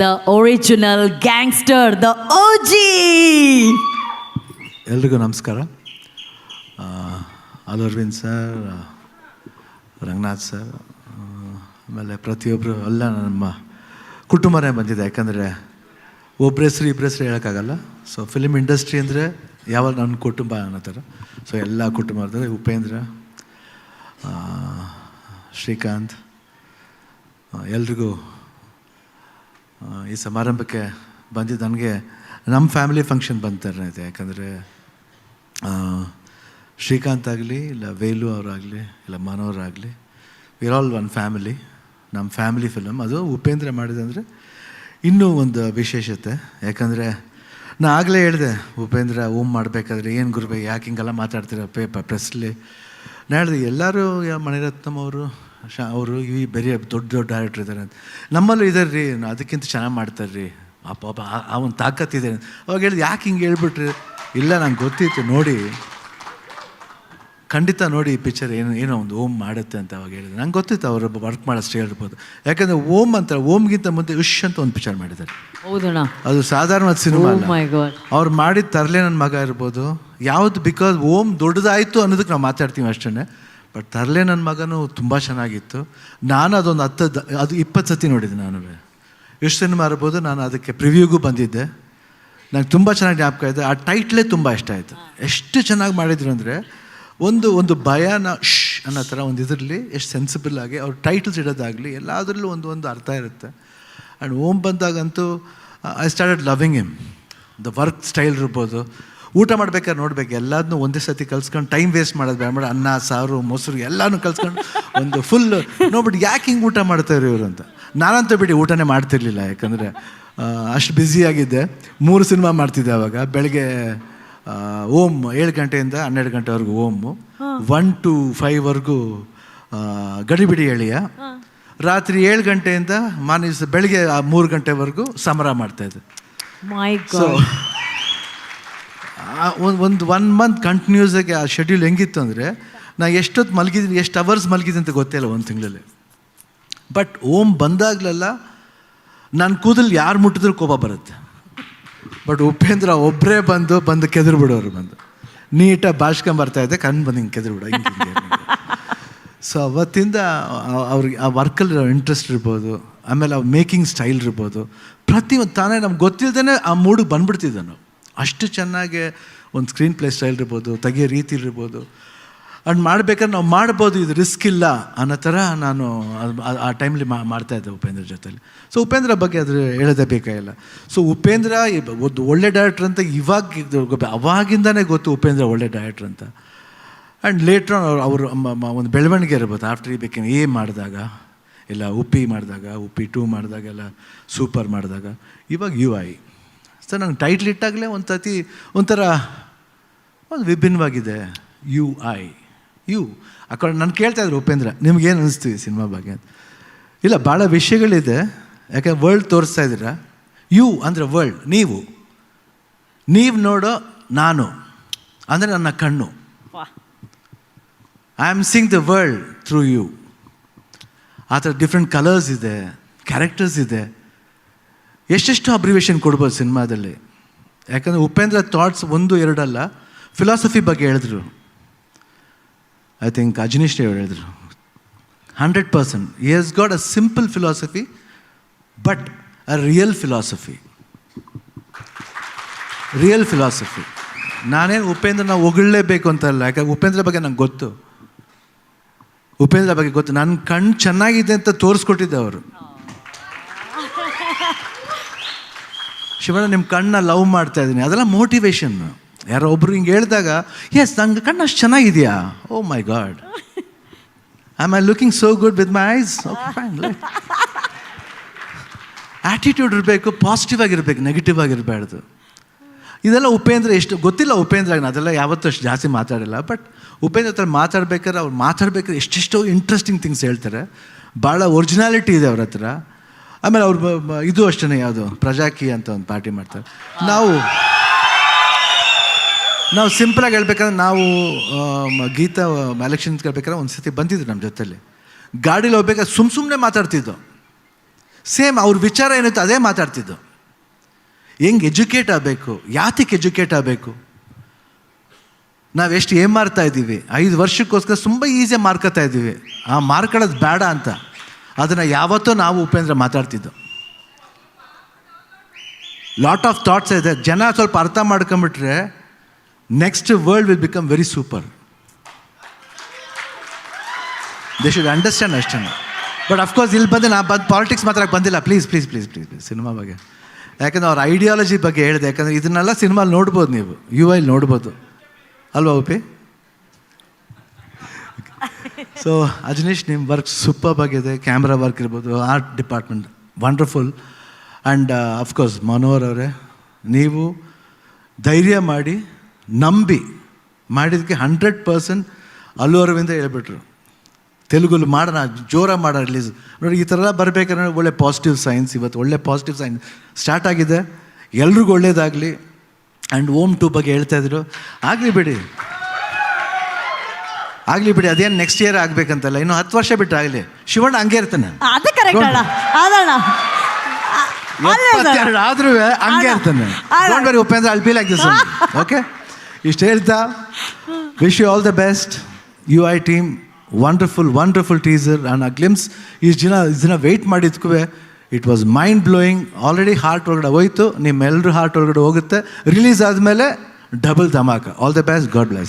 the original gangster, the OG. ಎಲ್ರಿಗೂ ನಮಸ್ಕಾರ. ಅಲ್ ಅರವಿಂದ್ ಸರ್ ರಂಗನಾಥ್ ಸರ್ ಆಮೇಲೆ ಪ್ರತಿಯೊಬ್ಬರು ಎಲ್ಲ ನಮ್ಮ ಕುಟುಂಬನೇ ಬಂದಿದೆ. ಯಾಕಂದರೆ ಒಬ್ಬರ ಹೆಸರು ಇಬ್ಬರ ಹೆಸರು ಹೇಳೋಕ್ಕಾಗಲ್ಲ. ಸೊ ಫಿಲಿಮ್ ಇಂಡಸ್ಟ್ರಿ ಅಂದರೆ ಯಾವಾಗ ನನ್ನ ಕುಟುಂಬ ಅನ್ನೋ ಥರ. ಸೊ ಎಲ್ಲ ಕುಟುಂಬದ ಉಪೇಂದ್ರ ಶ್ರೀಕಾಂತ್ ಎಲ್ರಿಗೂ ಈ ಸಮಾರಂಭಕ್ಕೆ ಬಂದಿದ್ದು ನನಗೆ ನಮ್ಮ ಫ್ಯಾಮಿಲಿ ಫಂಕ್ಷನ್ ಬಂತಾರೆ ಇದೆ ಯಾಕಂದರೆ ಶ್ರೀಕಾಂತ್ ಆಗಲಿ, ಇಲ್ಲ ವೇಲು ಅವರಾಗಲಿ, ಇಲ್ಲ ಮನೋರಾಗಲಿ ವಿರ್ ಆಲ್ ಒನ್ ಫ್ಯಾಮಿಲಿ ನಮ್ಮ ಫ್ಯಾಮಿಲಿ ಫಿಲಮ್ ಅದು ಉಪೇಂದ್ರ ಮಾಡಿದಂದರೆ ಇನ್ನೂ ಒಂದು ವಿಶೇಷತೆ. ಯಾಕಂದರೆ ನಾನು ಆಗಲೇ ಹೇಳಿದೆ, ಉಪೇಂದ್ರ ಓಮ್ ಮಾಡಬೇಕಾದ್ರೆ ಏನು ಗುರುಬೇಕು ಯಾಕೆ ಹಿಂಗೆಲ್ಲ ಮಾತಾಡ್ತೀರ ಪೇಪರ್ ಪ್ರೆಸ್ಲಿ ನಾನು ಹೇಳಿದೆ, ಎಲ್ಲರೂ ಮಣಿರತ್ನಮ್ ಅವರು ಶಾ ಅವರು ಈ ಬೇರೆ ದೊಡ್ಡ ದೊಡ್ಡ ಡೈರೆಕ್ಟ್ರ್ ಇದ್ದಾರೆ ಅಂತ. ನಮ್ಮಲ್ಲೂ ಇದ್ದಾರೆ ರೀ ಅದಕ್ಕಿಂತ ಚೆನ್ನಾಗಿ ಮಾಡ್ತಾರೆ ರೀ ಅಪ್ಪ ಅಪ್ಪ ಅವನ ತಾಕತ್ತಿದೆ ಅವಾಗ ಹೇಳಿದ್ ಯಾಕೆ ಹಿಂಗೆ ಹೇಳ್ಬಿಟ್ರಿ? ಇಲ್ಲ ನಂಗೆ ಗೊತ್ತಿತ್ತು ನೋಡಿ. ಖಂಡಿತ ನೋಡಿ ಈ ಪಿಕ್ಚರ್ ಏನು ಏನೋ ಒಂದು ಓಮ್ ಮಾಡುತ್ತೆ ಅಂತ ಅವಾಗ ಹೇಳಿದ್ರು ನಂಗೆ ಗೊತ್ತಿತ್ತು ಅವರು ವರ್ಕ್ ಮಾಡೋಷ್ಟು ಹೇಳ್ಬೋದು. ಯಾಕಂದರೆ ಓಮ್ ಅಂತ ಓಮ್ಗಿಂತ ಮುಂದೆ ಉಶ್ ಅಂತ ಒಂದು ಪಿಕ್ಚರ್ ಮಾಡಿದ್ದಾರೆ. ಹೌದಣ್ಣ. ಅದು ಸಾಧಾರಣವಾದ ಸಿನಿಮಾ Oh. ಅವ್ರು ಮಾಡಿದ ತರಲೆ ನನ್ನ ಮಗ ಇರ್ಬೋದು. ಯಾವುದು ಬಿಕಾಸ್ ಓಮ್ ದೊಡ್ಡದಾಯಿತು ಅನ್ನೋದಕ್ಕೆ ನಾವು ಮಾತಾಡ್ತೀವಿ ಅಷ್ಟೇ ಬಟ್ ತರಲೆ ನನ್ನ ಮಗನೂ ತುಂಬ ಚೆನ್ನಾಗಿತ್ತು. ನಾನು ಅದೊಂದು ಹತ್ತು ಅದು ಇಪ್ಪತ್ತು ಸತಿ ನೋಡಿದ್ದೆ ನಾನು ಎಷ್ಟು ಸಿನಿಮಾ ಇರ್ಬೋದು ನಾನು ಅದಕ್ಕೆ ಪ್ರಿವ್ಯೂಗೂ ಬಂದಿದ್ದೆ. ನಂಗೆ ತುಂಬ ಚೆನ್ನಾಗಿ ಜ್ಞಾಪಕ ಇದೆ. ಆ ಟೈಟ್ಲೇ ತುಂಬ ಇಷ್ಟ ಆಯಿತು. ಎಷ್ಟು ಚೆನ್ನಾಗಿ ಮಾಡಿದ್ರು ಅಂದರೆ ಒಂದು ಒಂದು ಭಯನ ಶ್ ಅನ್ನೋ ಥರ ಒಂದು ಇದರಲ್ಲಿ ಎಷ್ಟು ಸೆನ್ಸಿಬಲ್ ಆಗಿ ಅವ್ರು ಟೈಟಲ್ಸ್ ಇಡೋದಾಗಲಿ ಎಲ್ಲದರಲ್ಲೂ ಒಂದು ಒಂದು ಅರ್ಥ ಇರುತ್ತೆ. ಆ್ಯಂಡ್ ಓಮ್ ಬಂದಾಗಂತೂ I started loving him the work style ಇರ್ಬೋದು. ಊಟ ಮಾಡ್ಬೇಕಾದ್ರೆ ನೋಡ್ಬೇಕು ಎಲ್ಲದನ್ನೂ ಒಂದೇ ಸತಿ ಕಲ್ಸ್ಕೊಂಡು ಟೈಮ್ ವೇಸ್ಟ್ ಮಾಡೋದು ಬೇಡ. ಮಾಡಿ ಅನ್ನ ಸಾರು ಮೊಸರು ಎಲ್ಲಾನು ಕಲ್ಸ್ಕೊಂಡು ಒಂದು ಫುಲ್ ನೋಡ್ಬಿಟ್ಟು ಯಾಕೆ ಹಿಂಗೆ ಊಟ ಮಾಡ್ತಾರೆ ಇವರು ಅಂತ. ನಾನಂತೂ ಬಿಡಿ ಊಟನೇ ಮಾಡ್ತಿರ್ಲಿಲ್ಲ ಯಾಕಂದರೆ ಅಷ್ಟು ಬ್ಯುಸಿಯಾಗಿದ್ದೆ ಮೂರು ಸಿನಿಮಾ ಮಾಡ್ತಿದ್ದೆ ಅವಾಗ. ಬೆಳಗ್ಗೆ ಓಮ್ ಏಳು ಗಂಟೆಯಿಂದ ಹನ್ನೆರಡು ಗಂಟೆವರೆಗೂ ಓಮು. ಒನ್ ಟು ಫೈವ್ವರೆಗೂ ಗಡಿಬಿಡಿ ಎಳೆಯ. ರಾತ್ರಿ ಏಳು ಗಂಟೆಯಿಂದ ಮಾನಿಸ್ ಬೆಳಿಗ್ಗೆ ಮೂರು ಗಂಟೆವರೆಗೂ ಸಮರ ಮಾಡ್ತಾಯಿದ್ದೆ. ಒಂದು ಒಂದು ಒನ್ ಮಂತ್ ಕಂಟಿನ್ಯೂಸ್ ಆಗಿ ಆ ಶೆಡ್ಯೂಲ್ ಹೆಂಗಿತ್ತು ಅಂದರೆ, ನಾ ಎಷ್ಟೊತ್ತು ಮಲಗಿದ್ದೀನಿ ಎಷ್ಟು ಅವರ್ಸ್ ಮಲಗಿದ್ದೀನಿ ಅಂತ ಗೊತ್ತಿಲ್ಲ ಒಂದು ತಿಂಗಳಲ್ಲಿ. ಬಟ್ ಓಮ್ ಬಂದಾಗಲೆಲ್ಲ ನನ್ನ ಕೂದಲು ಯಾರು ಮುಟ್ಟಿದ್ರು ಕೋಪ ಬರುತ್ತೆ. ಬಟ್ ಉಪೇಂದ್ರ ಒಬ್ಬರೇ ಬಂದು ಬಂದು ಕೆದರು ಬಿಡೋರು ಬಂದು. ನೀಟಾಗಿ ಬಾಳ್ಸ್ಕೊಂಬರ್ತಾ ಇದ್ದೆ, ಕಣ್ಣು ಬಂದು ಹಿಂಗೆ ಕೆದರು ಬಿಡೋ. ಸೊ ಅವತ್ತಿಂದ ಅವ್ರಿಗೆ ಆ ವರ್ಕಲ್ಲಿ ಇಂಟ್ರೆಸ್ಟ್ ಇರ್ಬೋದು, ಆಮೇಲೆ ಅವ್ರ ಮೇಕಿಂಗ್ ಸ್ಟೈಲ್ ಇರ್ಬೋದು. ಪ್ರತಿ ತಾನೇ ನಮ್ಗೆ ಗೊತ್ತಿಲ್ಲದೇ ಆ ಮೂಡಿಗೆ ಬಂದ್ಬಿಡ್ತಿದ್ದೆ ನಾವು ಅಷ್ಟು ಚೆನ್ನಾಗಿ ಒಂದು ಸ್ಕ್ರೀನ್ ಪ್ಲೇ ಸ್ಟೈಲ್ ಇರ್ಬೋದು, ತೆಗಿಯೋ ರೀತಿ ಇರ್ಬೋದು. ಅಂಡ್ ಮಾಡ್ಬೇಕಾದ್ರೆ ನಾವು ಮಾಡ್ಬೋದು, ಇದು ರಿಸ್ಕ್ ಇಲ್ಲ ಅನ್ನೋ ಥರ ನಾನು ಆ- ಟೈಮಲ್ಲಿ ಟೈಮ್ಲಿ ಮಾಡ್ತಾ ಇದ್ದೆ ಉಪೇಂದ್ರ ಜೊತೆಲಿ. ಸೊ ಉಪೇಂದ್ರ ಬಗ್ಗೆ ಅದು ಹೇಳೋದೇ ಬೇಕಾಗಿಲ್ಲ. ಸೊ ಉಪೇಂದ್ರ ಒಂದು ಒಳ್ಳೆ ಡೈರೆಕ್ಟ್ರ್ ಅಂತ ಇವಾಗ ಅವಾಗಿಂದನೇ ಗೊತ್ತು ಉಪೇಂದ್ರ ಒಳ್ಳೆ ಡೈರೆಕ್ಟ್ರ್ ಅಂತ. ಆ್ಯಂಡ್ ಲೇಟ್ರ್ ಅವ್ರು, ಅವರು ಒಂದು ಬೆಳವಣಿಗೆ ಇರ್ಬೋದು. ಆಫ್ಟರ್ ಈ ಬೇಕಿನ ಎ ಮಾಡಿದಾಗ, ಇಲ್ಲ ಉಪ್ಪಿ ಮಾಡಿದಾಗ, ಉಪ್ಪಿ ಟೂ ಮಾಡಿದಾಗ ಎಲ್ಲ ಸೂಪರ್ ಮಾಡಿದಾಗ, ಇವಾಗ ಯು ಐ ಸರ್ ನಂಗೆ ಟೈಟ್ಲ್ ಇಟ್ಟಾಗಲೇ ಒಂದು ಸತಿ ಒಂಥರ ಒಂದು ವಿಭಿನ್ನವಾಗಿದೆ. ಯು ಐ ಯು ಅಕೌಂಡ್ ನಾನು ಕೇಳ್ತಾ ಇದ್ರು ಉಪೇಂದ್ರ ನಿಮ್ಗೇನು ಅನಿಸ್ತು ಈ ಸಿನಿಮಾ ಬಗ್ಗೆ ಅಂತ. ಇಲ್ಲ ಭಾಳ ವಿಷಯಗಳಿದೆ ಯಾಕೆ ವರ್ಲ್ಡ್ ತೋರಿಸ್ತಾ ಇದ್ದೀರ? ಯು ಅಂದರೆ ವರ್ಲ್ಡ್ ನೀವು. ನೀವು ನೋಡೋ ನಾನು ಅಂದರೆ ನನ್ನ ಕಣ್ಣು. I am sing the world through you ಆ ಥರ ಡಿಫ್ರೆಂಟ್ ಕಲರ್ಸ್ ಇದೆ ಕ್ಯಾರೆಕ್ಟರ್ಸ್ ಇದೆ. ಎಷ್ಟೆಷ್ಟು ಅಬ್ರಿವೇಷನ್ ಕೊಡ್ಬೋದು ಸಿನಿಮಾದಲ್ಲಿ. ಯಾಕಂದರೆ ಉಪೇಂದ್ರ ಥಾಟ್ಸ್ ಒಂದು, ಎರಡಲ್ಲ ಫಿಲಾಸಫಿ ಬಗ್ಗೆ ಹೇಳಿದ್ರು. ಐ ಥಿಂಕ್ ಅಜನೀಶ್ ಹೇಳಿದ್ರು. Hundred percent he has got a simple philosophy but a real philosophy real philosophy ನಾನೇನು ಉಪೇಂದ್ರ ನಾವು ಹೊಗಳಲೇಬೇಕು ಅಂತಲ್ಲ ಯಾಕಂದ್ರೆ ಉಪೇಂದ್ರ ಬಗ್ಗೆ ನಂಗೆ ಗೊತ್ತು. ಉಪೇಂದ್ರ ಬಗ್ಗೆ ಗೊತ್ತು. ನನ್ನ ಕಣ್ಣು ಚೆನ್ನಾಗಿದೆ ಅಂತ ತೋರಿಸ್ಕೊಟ್ಟಿದ್ದೆ ಅವರು. ಶಿವಣ್ಣ ನಿಮ್ಮ ಕಣ್ಣ ಲವ್ ಮಾಡ್ತಾ ಇದ್ದೀನಿ. ಅದೆಲ್ಲ ಮೋಟಿವೇಶನ್ ಯಾರೋ ಒಬ್ರು ಹಿಂಗೆ ಹೇಳಿದಾಗ ಎಸ್ ನಂಗೆ ಕಣ್ಣು ಅಷ್ಟು ಚೆನ್ನಾಗಿದೆಯಾ? Oh O my god I I looking so good with my eyes attitude ಇರಬೇಕು ಪಾಸಿಟಿವ್ ಆಗಿರ್ಬೇಕು ನೆಗೆಟಿವ್ ಆಗಿರಬಾರ್ದು. ಇದೆಲ್ಲ ಉಪೇಂದ್ರ ಎಷ್ಟು, ಗೊತ್ತಿಲ್ಲ ಉಪೇಂದ್ರ ಅದೆಲ್ಲ ಯಾವತ್ತೂ ಅಷ್ಟು ಜಾಸ್ತಿ ಮಾತಾಡಿಲ್ಲ. ಬಟ್ ಉಪೇಂದ್ರ ಹತ್ರ ಮಾತಾಡ್ಬೇಕಾದ್ರೆ ಅವ್ರು ಮಾತಾಡ್ಬೇಕಾದ್ರೆ ಎಷ್ಟೆಷ್ಟೋ ಇಂಟ್ರೆಸ್ಟಿಂಗ್ ಥಿಂಗ್ಸ್ ಹೇಳ್ತಾರೆ. ಭಾಳ ಒರಿಜಿನಾಲಿಟಿ ಇದೆ ಅವ್ರ ಹತ್ರ. ಆಮೇಲೆ ಅವ್ರು ಇದು ಅಷ್ಟೇ ಯಾವುದು? ಪ್ರಜಾಕಿ ಅಂತ ಒಂದು ಪಾರ್ಟಿ ಮಾಡ್ತಾರೆ. ನಾವು ನಾವು ಸಿಂಪಲಾಗಿ ಹೇಳ್ಬೇಕಂದ್ರೆ ನಾವು ಗೀತಾ ಎಲೆಕ್ಷನ್ ಕೇಳ್ಬೇಕಾದ್ರೆ ಒಂದು ಸತಿ ಬಂದಿದ್ರು ನಮ್ಮ ಜೊತೆಲಿ. ಗಾಡೀಲಿ ಹೋಗ್ಬೇಕಾದ್ರೆ ಸುಮ್ಮ ಸುಮ್ಮನೆ ಮಾತಾಡ್ತಿದ್ದು. ಸೇಮ್ ಅವ್ರ ವಿಚಾರ ಏನಿತ್ತು ಅದೇ ಮಾತಾಡ್ತಿದ್ದು. ಹೆಂಗೆ ಎಜುಕೇಟ್ ಆಗಬೇಕು? ಯಾತಕ್ಕೆ ಎಜುಕೇಟ್ ಆಗಬೇಕು? ಎಷ್ಟು ಏನು ಮಾಡ್ತಾ ಇದ್ದೀವಿ ಐದು ವರ್ಷಕ್ಕೋಸ್ಕರ ತುಂಬ ಈಸಿಯಾಗಿ ಮಾರ್ಕೋತಾ ಇದ್ದೀವಿ ಆ ಮಾರ್ಕೊಳ್ಳೋದು ಬೇಡ ಅಂತ. ಅದನ್ನು ಯಾವತ್ತೂ ನಾವು ಉಪೇಂದ್ರ ಮಾತಾಡ್ತಿದ್ದು. ಲಾಟ್ ಆಫ್ ಥಾಟ್ಸ್ ಇದೆ. ಜನ ಸ್ವಲ್ಪ ಅರ್ಥ ಮಾಡ್ಕೊಂಬಿಟ್ರೆ next world will become very super they should understand ಅಷ್ಟೇ ಬಟ್ ಅಫ್ಕೋರ್ಸ್ ಇಲ್ಲಿ ಬಂದು ನಾ ಬಂದು ಪಾಲಿಟಿಕ್ಸ್ ಮಾತ್ರ ಬಂದಿಲ್ಲ. Please please please please cinema ಬಗ್ಗೆ. ಯಾಕಂದ್ರೆ ಅವ್ರ ಐಡಿಯಾಲಜಿ ಬಗ್ಗೆ ಹೇಳಿದೆ. ಯಾಕಂದರೆ ಇದನ್ನೆಲ್ಲ ಸಿನಿಮಾಲಿ ನೋಡ್ಬೋದು ನೀವು. ಯು ಐಲಿ ನೋಡ್ಬೋದು. ಅಲ್ವಾ ಉಪಿ ಸೊ ಅಜನೀಶ್ ನಿಮ್ಮ ವರ್ಕ್ ಸೂಪರ್ ಆಗಿದೆ. ಕ್ಯಾಮ್ರಾ ವರ್ಕ್ ಇರ್ಬೋದು art department wonderful and of course Manohar ಅವರೇ, ನೀವು ಧೈರ್ಯ ಮಾಡಿ, ನಂಬಿ ಮಾಡಿದ್ದಕ್ಕೆ ಹಂಡ್ರೆಡ್ ಪರ್ಸೆಂಟ್ ಅಲ್ಲು ಅರವಿಂದ ಹೇಳ್ಬಿಟ್ರು. ತೆಲುಗಲ್ಲಿ ಮಾಡೋಣ, ಜೋರಾಗಿ ಮಾಡೋ ರಿಲೀಸ್ ನೋಡಿ, ಈ ಥರ ಎಲ್ಲ ಬರಬೇಕಂದ್ರೆ ಒಳ್ಳೆ ಪಾಸಿಟಿವ್ ಸೈನ್ಸ್ ಇವತ್ತು, ಒಳ್ಳೆ ಪಾಸಿಟಿವ್ ಸೈನ್ಸ್ ಸ್ಟಾರ್ಟ್ ಆಗಿದೆ. ಎಲ್ರಿಗೂ ಒಳ್ಳೇದಾಗಲಿ. ಆ್ಯಂಡ್ ಓಮ್ ಟೂ ಬಗ್ಗೆ ಹೇಳ್ತಾಯಿದ್ರು ಆಗಲಿ ಬಿಡಿ. ಆಗಲಿ ಬಿಡಿ ಅದೇನು ನೆಕ್ಸ್ಟ್ ಇಯರ್ ಆಗಬೇಕಂತಲ್ಲ ಇನ್ನು ಹತ್ತು ವರ್ಷ ಬಿಟ್ಟು ಆಗಲಿ. ಶಿವಣ್ಣ ಹಂಗೆ ಇರ್ತಾನೆ. ಅದು ಕರೆಕ್ಟ್ ಅಣ್ಣ. ಅದಣ್ಣ. ಎಪ್ಪತ್ತೆರಡು ಆದ್ರೂ ಹಂಗೆ ಇರ್ತಾನೆ. ಬರಿ ಡೋಂಟ್ ವೆರಿ ಉಪೇಂದ್ರ ಅಲ್ಲಿ ಫೀಲ್ ಲೈಕ್ ದಿಸ್ ಓಕೆ ಇಷ್ಟು ಹೇಳ್ತಾ wish you all the best U I team wonderful wonderful teaser and a glimpse ಇಷ್ಟು ಜನ ಇಷ್ಟು ದಿನ wait ಮಾಡಿದ್ಕೂ it was mind blowing already heart ಒಳಗಡೆ ಹೋಯ್ತು ನಿಮ್ಮೆಲ್ಲರೂ ಹಾರ್ಟ್ ಒಳಗಡೆ ಹೋಗುತ್ತೆ. ರಿಲೀಸ್ ಆದಮೇಲೆ double dhamaka. All the best god bless